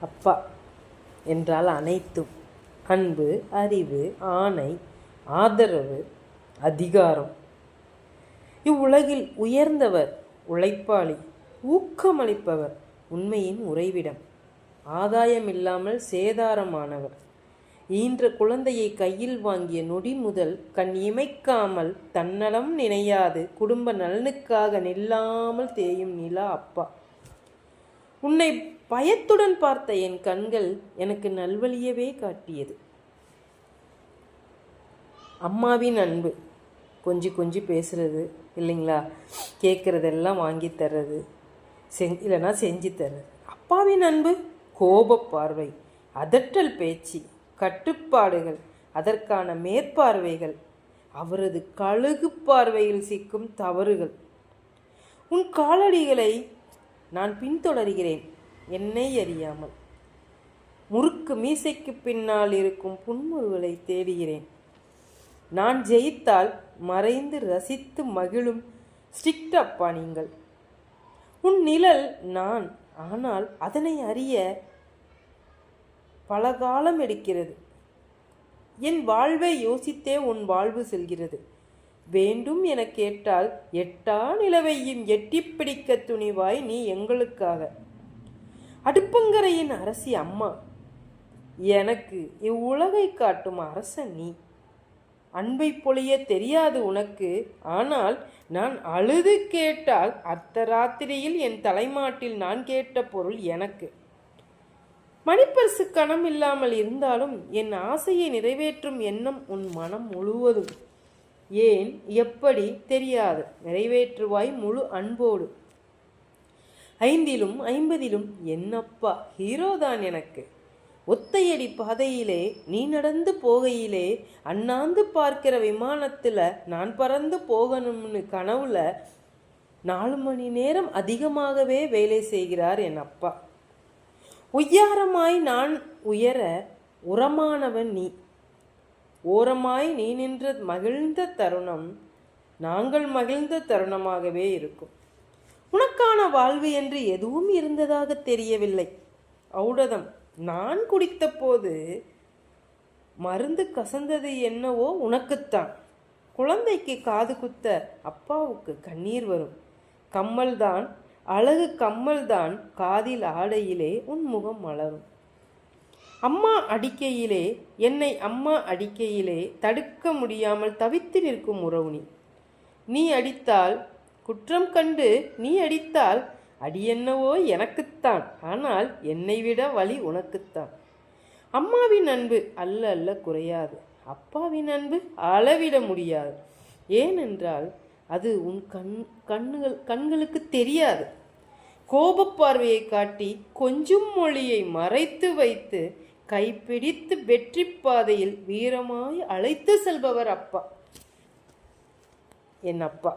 அப்பா என்றால் அனைத்தும். அன்பு அறிவு ஆணை ஆதரவு அதிகாரம். இவ்வுலகில் உயர்ந்தவர் உழைப்பாளி ஊக்கமளிப்பவர் உண்மையின் உறைவிடம். ஆதாயம் இல்லாமல் சேதாரமானவர். ஈன்ற குழந்தையை கையில் வாங்கிய நொடி முதல் கண் இமைக்காமல் தன்னலம் நினையாது. குடும்ப நலனுக்காக நில்லாமல் தேயும் நிலா அப்பா. உன்னை பயத்துடன் பார்த்த என் கண்கள் எனக்கு நல்வழியவே காட்டியது. அம்மாவின் அன்பு. கொஞ்சி கொஞ்சி பேசுறது இல்லைங்களா? கேட்குறதெல்லாம் வாங்கி தர்றது செஞ் இல்லைன்னா செஞ்சு தர்றது. அப்பாவின் அன்பு கோப பார்வை அதட்டல் பேச்சு கட்டுப்பாடுகள் அதற்கான மேற்பார்வைகள் அவரது கழுகு பார்வையில் சிக்கும் தவறுகள். உன் காலடிகளை நான் பின்தொடர்கிறேன். என்னை அறியாமல். முறுக்கு மீசைக்கு பின்னால் இருக்கும் புன்முறுவலை தேடுகிறேன். நான் ஜெயித்தால் மறைந்து ரசித்து மகிழும் ஸ்ட்ரிக்ட் அப்பா நீங்கள். உன் நிழல் நான் ஆனால் அதனை அறிய பல காலம் எடுக்கிறது. என் வாழ்வை யோசித்தே உன் வாழ்வு செல்கிறது. வேண்டும் என கேட்டால் எட்டா நிலவையும் எட்டிப் பிடிக்க துணிவாய் நீ எங்களுக்காக. அடுப்பங்கரையின் அரசி அம்மா எனக்கு இவ்வுலகை காட்டும் அரசன் நீ. அன்பை பொழிய தெரியாது உனக்கு ஆனால் நான் அழுது கேட்டால் அர்த்த ராத்திரியில் என் தலைமாட்டில் நான் கேட்ட பொருள் எனக்கு. மணிப்பரிசு கணம் இல்லாமல் இருந்தாலும் என் ஆசையை நிறைவேற்றும் எண்ணம் உன் மனம் முழுவதும். ஏன் எப்படி தெரியாது? நிறைவேற்றுவாய் முழு அன்போடு. ஐந்திலும் ஐம்பதிலும் என்னப்பா ஹீரோதான் எனக்கு. ஒத்தையடி பாதையிலே நீ நடந்து போகையிலே அண்ணாந்து பார்க்கிற விமானத்தில் நான் பறந்து போகணும்னு கனவுல நாலு மணி நேரம் அதிகமாகவே வேலை செய்கிறார் என் அப்பா. உய்யாரமாய் நான் உயர உரமானவன் நீ. ஓரமாய் நீ நின்ற மகிழ்ந்த தருணம் நாங்கள் மகிழ்ந்த தருணமாகவே இருக்கும். உனக்கான வாழ்வு என்று எதுவும் இருந்ததாக தெரியவில்லை. ஔடதம் நான் குடித்த போது மருந்து கசந்தது என்னவோ உனக்குத்தான். குழந்தைக்கு காது குத்த அப்பாவுக்கு கண்ணீர் வரும். கம்மல்தான் அழகு கம்மல்தான் காதில் ஆடையிலே உன் முகம் மலரும். அம்மா அடிக்கையிலே என்னை அம்மா அடிக்கையிலே தடுக்க முடியாமல் தவித்து நிற்கும் உறவுனி நீ அடித்தால் குற்றம் கண்டு நீ அடித்தால் அடி என்னவோ எனக்குத்தான். ஆனால் என்னை விட வழி உனக்குத்தான். அம்மாவின் அன்பு அல்ல அல்ல குறையாது. அப்பாவின் அன்பு அளவிட முடியாது. ஏனென்றால் அது உன் கண் கண்ணுகள் கண்களுக்கு தெரியாது. கோபப்பார்வையை காட்டி கொஞ்சம் மொழியை மறைத்து வைத்து கைப்பிடித்து வெற்றி பாதையில் வீரமாய் அழைத்து செல்பவர் அப்பா. என் அப்பா.